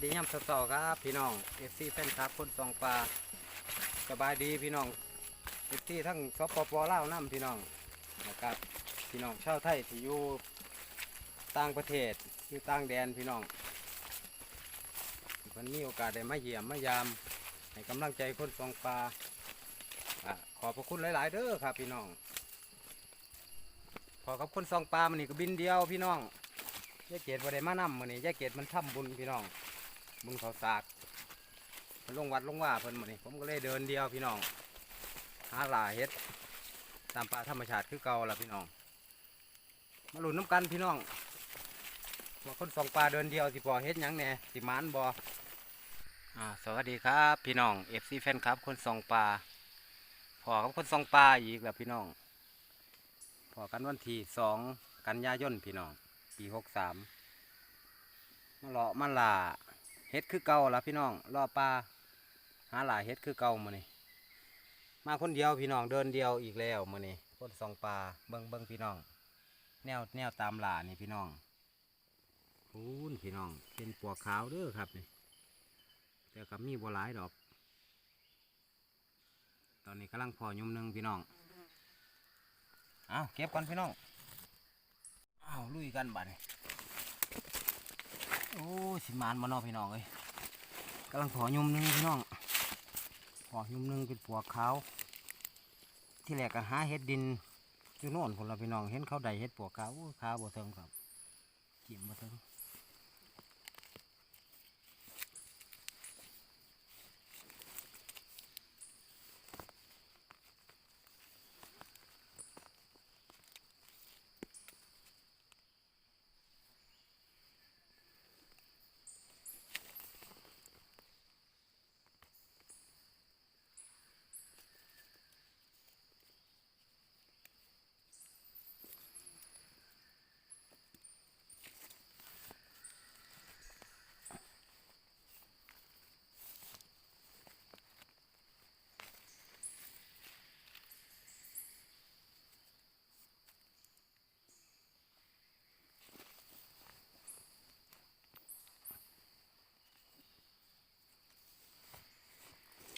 สดียามเช้าๆครับพี่น้องเอฟซีแฟนคลับคนสองปลาสบายดีพี่น้องเอฟซีทั้งสปปลาวน้ำพี่น้องนะครับพี่น้องชาวไทยที่อยู่ต่างประเทศอยู่ต่างแดนพี่น้องวันนี้โอกาสได้มาเยี่ยมมายามให้กำลังใจคนสองปลาอขอบพระคุณหลาย ๆ เด้อครับพี่น้องขอกับคนสองปลามันนี่ก็บินเดียวพี่น้องยายเกดบ่ได้มานำมื้อนี้ยายเกดมันทำบุญพี่น้อง บุญเขาสากเพิ่นลงวัดลงว่าเพิ่นมื้อนี้ผมก็เลยเดินเดียวพี่น้อง หาหลาเฮ็ด ตามป่าธรรมชาติคือเก่าละพี่น้อง มาหลุนน้ำกันพี่น้องว่าคนสองปลาเดินเดียวสิพอเฮ็ดหยังแหน่สิมานบ่อ่าสวัสดีครับ พี่น้อง FC แฟนครับ คนสองปลาพอกับคนสองปลาอีกแล้วพี่น้องพอกันวันที่สองกันยายนพี่น้องปีหกสามมาเลาะมาล่า เฮ็ดคือเก่าละพี่น้องรอปลาหาหลาเฮ็ดคือเก่ามื้อนี้มาคนเดียวพี่น้องเดินเดียวอีกแล้วมื้อนี้คนสองปลาเบิ่งเบิ่งพี่น้อง แนวแนวตามหลานี่พี่น้องพูนพี่น้อง เป็นปวกขาวเด้อครับนี่แต่กับมีบัวหลายดอก ตอนนี้กำลังพอยุ่มหนึงพี่น้องเอาเก็บก่อนพี่น้องเอาลุยกันบัดนี้ โอ้สิมานมานอพี่น้องเลยกำลังผอยุมหนึงพี่น้องผอยุมหนึงเป็นปวกขาวที่แรกก็หาเห็ดดินอยู่โน่นคนละพี่น้องเห็นเขาใดเห็ดปวกขาวขาวบ่เทิงครับจิ้มบ่เทิง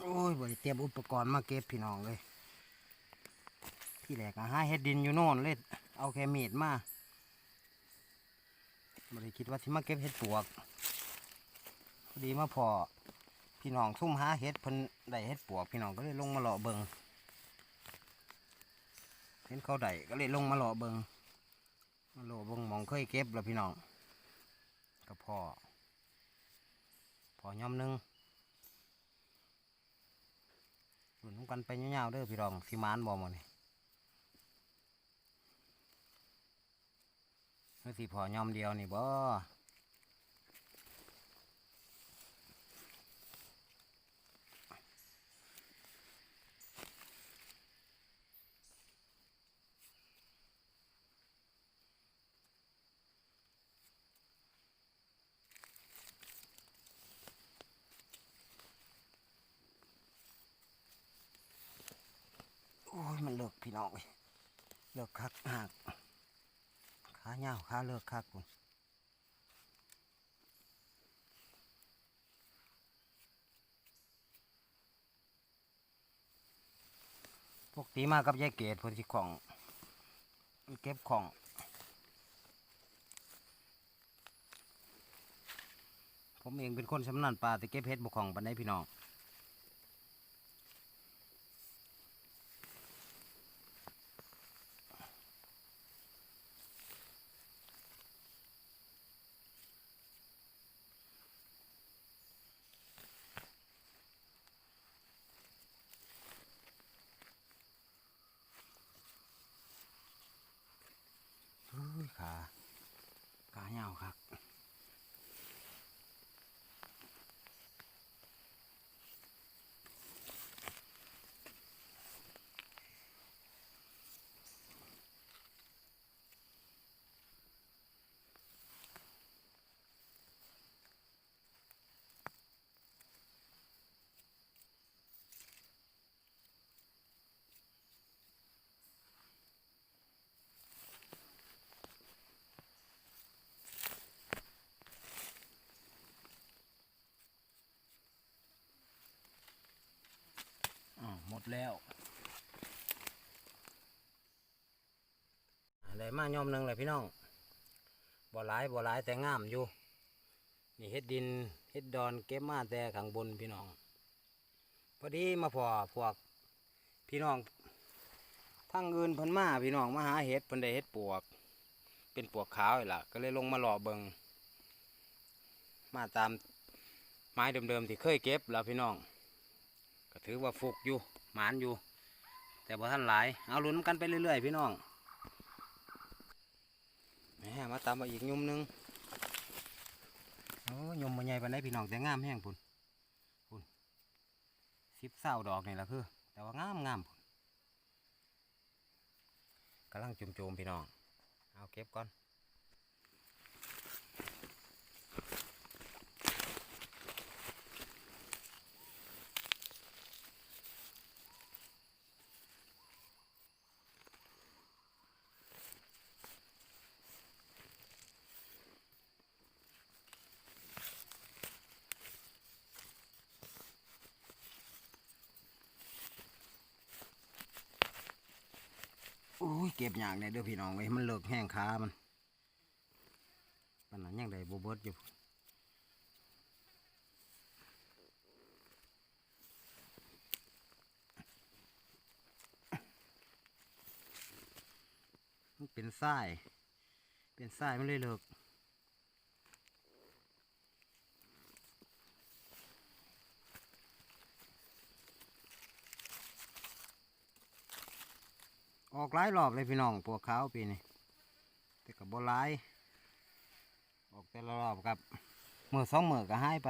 โอ้ยบ่ได้เตรียมอุปกรณ์มาเก็บพี่น้องเลย ที่แรกก็หาเห็ดดินอยู่โน่นเลยเอาแค่มีดมาบ่ได้คิดว่าสิมาเก็บเห็ดปวกพอดีมาพอพี่น้องซุ่มหาเห็ดพิ่นได้เห็ดปวก พี่น้องก็เลยลงมาหล่อเบิงเห็นเขาได้ก็เลยลงมาหล่อเบิงมาหล่อเบิงมองเคยเก็บแล้วพี่น้องก็พอพอย่อมหนึง หลุนกันไปยาวๆเด้อพี่รองสีมานบอมดนี่เมื่อสิพอย่อมเดียวนี่บ่ มันเลิกพี่น้องเอ้ยเลิกคักหักขาเงาวขาเลิกคักผมพวกตีมากับยายเกดพอที่ของเก็บของผมเองเป็นคนชำนาญปลาแต่เก็บเห็ดบุกของปันได้พี่น้อง เฮ้ยขาขาเงาวครับ โแล้วอ่าได้มายอมหนึ่งเลยพี่น้องบ่หลายบ่หลายแต่งามอยู่ นี่เฮ็ดดินเฮ็ดดอนเก็บมาแต่ข้างบนพี่น้อง พอดีมาพอพวกพี่น้องทางอื่นพิ่นมาพี่น้องมาหาเห็ดพิ่นได้เห็ดปวก เป็นปวกขาวนี่ล่ะ ก็เลยลงมาหล่อเบิงมาตามไม้เดิมๆที่เคยเก็บแล้วพี่น้อง ก็ถือว่าฟุกอยู่ หมานอยู่ แต่บ่ท่านหลาย เอาลุ้นกันไปเรื่อยๆพี่น้องแหมมาตามมาอีกยุ่มหนึงโอ้ยมมาใหญ่ปานใดพี่น้องแต่งามแห้งพุ่นพุ่นสิบเศร้าดอกนี่แหละคือ แต่ว่างามงามพุ่นกำลังจุ่มๆพี่น้อง เอาเก็บก่อน อุ้ย เก็บอย่างในเด้อพี่น้องเว้ยมันเลิกแห้งขามันปานนั้นยังใด้บเบิดอยู่มันเป็นทราย เป็นทรายมันเลยเลิก ออกหลายรอบเลยพี่น้องปวกขาปีนี้แต่กับบัวลาย ออกแต่ละรอบครับเมือสองเมือก็หายไป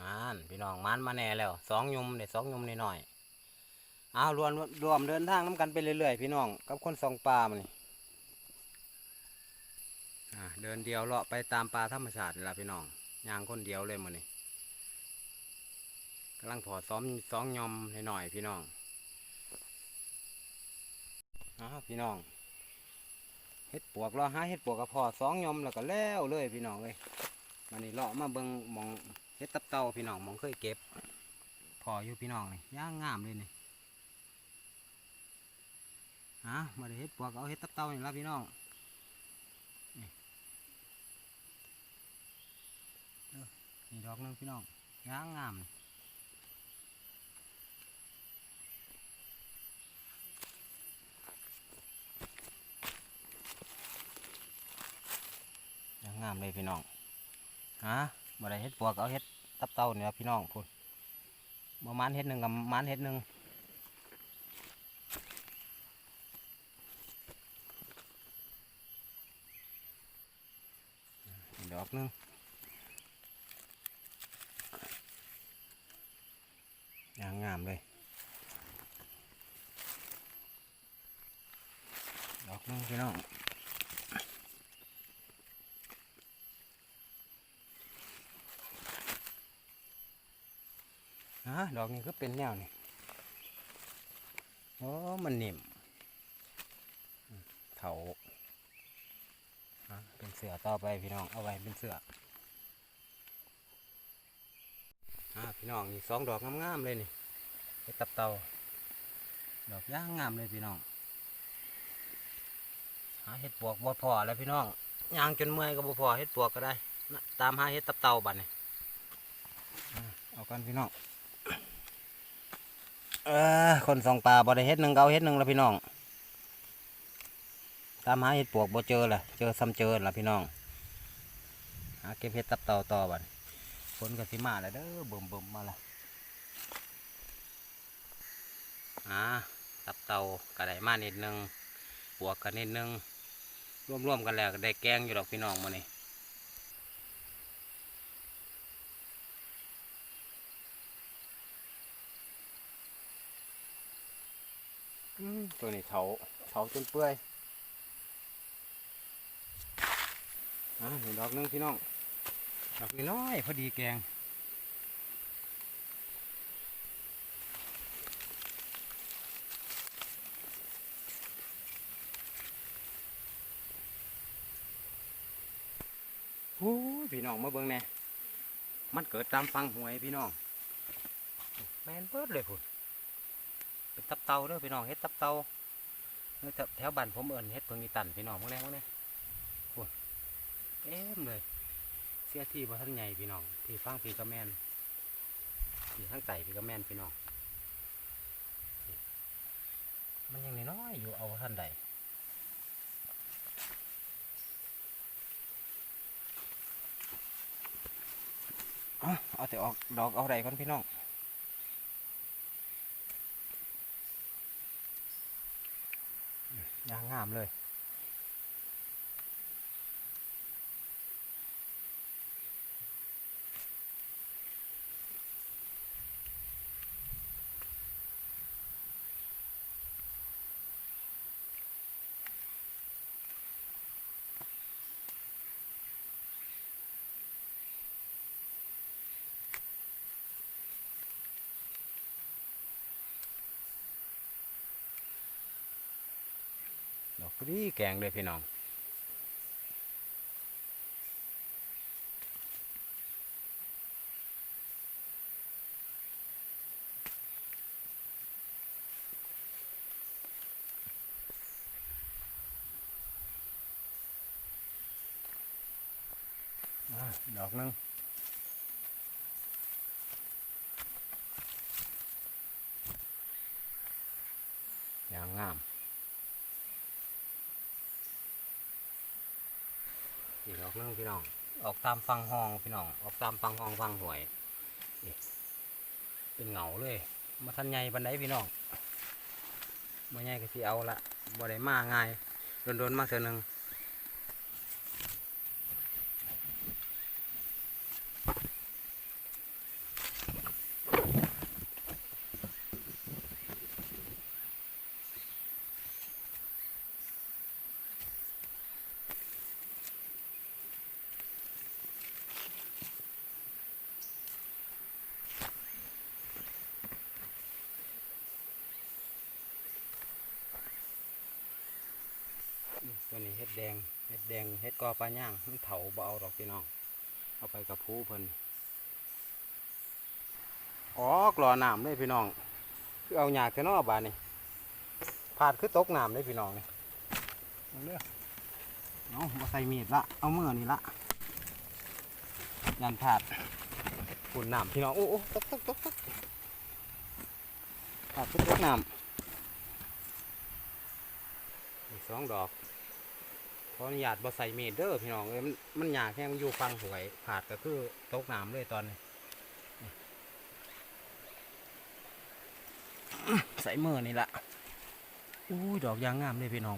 อ่าน พี่น้องมันมาแน่แล้วสองยุมเด็ดสองยุมนิดหน่อยเอารวมรวมเดินทางน้ำกันไปเรื่อยๆพี่น้องกับคนสองปลามันนี่อ่าเดินเดียวเลาะไปตามปลาธรรมชาติละพี่น้องย่างคนเดียวเลยมันนี่กำลังพอซ้อมสองยอมหน่อยพี่น้องอ้าพี่น้องเฮ็ดปวกเราหาเฮ็ดปวกกับพอสองยอมแล้วก็แล้วเลยพี่น้องเลยมันนี่เลาะมาเบิงมอง เฮ็ดตับเต่าพี่น้องมองเคยเก็บพออยู่พี่น้องนี่ย่างงามเลยนี่ฮะมาได้เฮ็ดปวกเอาเฮ็ดตับเต่านี่ละพี่น้องนี่ดอกหนึงพี่น้องย่างงามนี่ย่างงามเลยพี่น้องฮะ บ่ได้เฮ็ดปวกเอาเฮ็ดตับเต่าเนี่ล่ะพี่น้องพุ่นประมาณเฮ็ดหนึ่งกับมาณเฮ็ดหนึ่งดอกหนึงยางงามเลยดอกหนึงพี่น้อง ฮะดอกนี้ก็เป็นแนวนี่โอ้มันนิ่มเถาเป็นเสือต่อไปพี่น้องเอาไว้เป็นเสืออาพี่น้องนี่สองดอกงามๆเลยนี่เห็ดตับเตาดอกย่างงามเลยพี่น้อง หาเห็ดปวกบ่พอแล้วพี่น้องย่างจนเมื่อยก็บ่พอเห็ดปวกก็ได้ ตามหาเห็ดตับเตาบัดนี่เอากันพี่น้อง เออคนสองปลาบ่ได้เห็ดหนึ่งเอาเห็ดหนึ่งแล้วพี่น้อง ตามหาเห็ดปวกบ่เจอล่ะเจอซ้ำเจอละพี่น้องหาเก็บเห็ดตับเตาต่อบัดฝนก็สิมาแล้วเด้อเบิ่มเบิ่มมาละอ่าตับเตาก็ไดมานิดนึงปวกก็นิดนึงร่วมๆกันแล้วได้แกงอยู่ดอกพี่น้องมื้อนี้อื ตัวนี้เถาเถาจนเปื่อยอ่าเห็นดอกนึงพี่น้อง ดอกน้อยพอดีแกงโอ้ยพี่น้องมาเบิ่งแน่มันเกิดตามฟังหวยพี่น้อง แมนเบิดเลยพุ่น เป็นตับเตาเด้อพี่น้องเฮ็ดตับเตาเออแถวบ้านผมเอิ้นเฮ็ดเพิงอีตันพี่น้องมาแน่มาแน่พุ่นเต็มเลย เสียที่บ่ท่านใหญ่พี่น้องที่ฟังพี่ก็แมนที่ข้งไต่พี่ก็แมนพี่น้องมันยังน้อยอยู่เอาท่านใดเอาแต่ออกดอกเอาใดก่อนพี่น้อง ยางงามเลย ดีแกงเลยพี่น้องดอกนึง่งงาม อีกดอกห นึงพี่น้อง ออกตามฟังห้องพี่น้อง ออกตามฟังห้องฟังหวยเป็นเหงาเลย มาทันไงบันไดพี่น้องมาไงก็สิเอาละบ่ได้มาง่ายโดนๆมาเสือหนึ่ง ตัวนี้เฮ็ดแดงเฮ็ดแดงเฮ็ดกอปลาย่างมันเถาบ่เอาดอกพี่น้อง เอาไปกับผู้เพิ่นอ๋อกรอน้ำเลยพี่น้อง คือเอาหยากแต่นอบานนี่ผาดคือตกน้ำเลยพี่น้องนี่เอาเด้อเอามาใส่มีดละ เอามือนี่ละยันผาดฝุ่นน้ำพี่น้อง โอ้โอ้ตกตกตกตกผาดคือตกน้ำอีกสองดอก ขออนุญาตบ่ใส่มีดเด้อพี่น้องเอ้ยมันมันยากแค่มันอยู่ฟังหวยผาดก็คือตกน้ำเลยตอนนี้ใส่เมื่อนี่ละอู้ดอกยางงามเลยพี่น้อง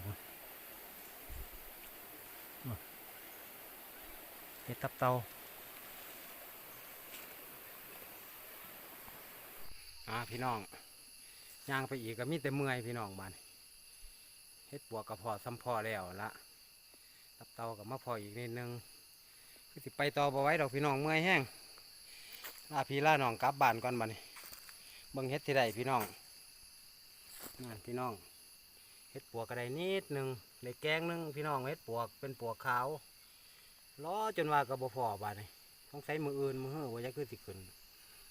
เห็ดตับเตาอ่าพี่น้องย่างไปอีกก็มีแต่เมื่อยพี่น้องบ้านเฮ็ดปวกกระพาะซ้ำพอแล้วละ ตับเตากับมะพร้าวอีกนิดนึงคือสิไปต่อบ่ไว้ดอกพี่น้องเมื่อยแห้งลาพี่ล่าน้องกลับบ้านก่อนบัดนี้เบิ่งเฮ็ดที่ใดพี่น้องนั่นพี่น้องเฮ็ดปวกกระไดนิดหนึงในแกงหนึงพี่น้องเฮ็ดปวกเป็นปวกขาวล้อจนว่ากับบ่พอบาดนี้ต้องใช้มืออื่นมือเหือว่าจะคือสิขึ้น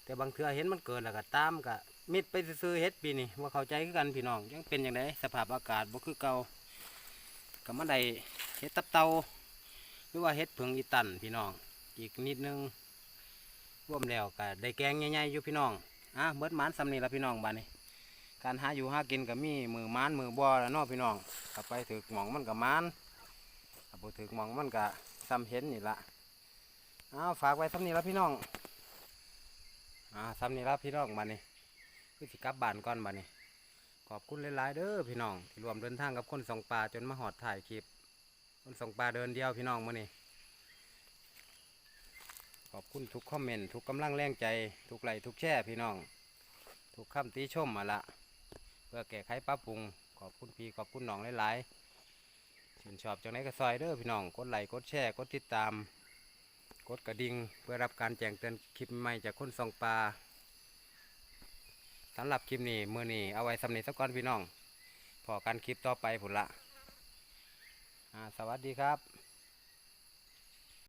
แต่บางเทือเห็นมันเกิดแล้วก็ตามก็มิดไปซื้อเฮ็ดปีนี้ว่าเข้าใจคือกันพี่น้องยังเป็นอย่างไรสภาพอากาศบ่คือเก่าก็มาได เฮ็ดตับเตาหรือว่าเฮ็ดผึ่งอีตันพี่น้อง อีกนิดนึงรวมแล้วก็ได้แกงใหญ่ๆอยู่พี่น้องอะเบิดมานสำนีละพี่น้องบ้านนี้ การหาอยู่หากินก็มีมือมานมือบ่แล้วนาะพี่น้องกลับไปถึกหมองมันก็หมานถ้าบ่ถึกหมองมันก็ซ้ำเห็นนี่ละเอาฝากไว้สำนีละพี่น้องอ่าสำนีละพี่น้องบ้านนี้คือสิกลับบ้านก่อนบ้านนี้ขอบคุณหลายๆเด้อพี่น้องที่รวมเดินทางกับคนสองปลาจนมาหอดถ่ายคลิป คนส่งปลาเดินเดียวพี่น้องมื้อนี้ขอบคุณทุกคอมเมนต์ทุกกำลังแรงใจ ทุกไลค์ทุกแชร์พี่น้อง ทุกคำติชมมาละ เพื่อแก้ไขปรับปรุง ขอบคุณพี่ขอบคุณน้องหลายๆชื่นชอบจังไหนก็ซอยเด้อพี่น้องกดไลค์กดแชร์กดติดตาม กดกระดิ่งเพื่อรับการแจ้งเตือนคลิปใหม่จากคนส่องปลาสำหรับคลิปนี้มือนี้เอาไว้สำเนีสักก่อนพี่น้องพอกันคลิปต่อไปผุนละ สวัสดีครับ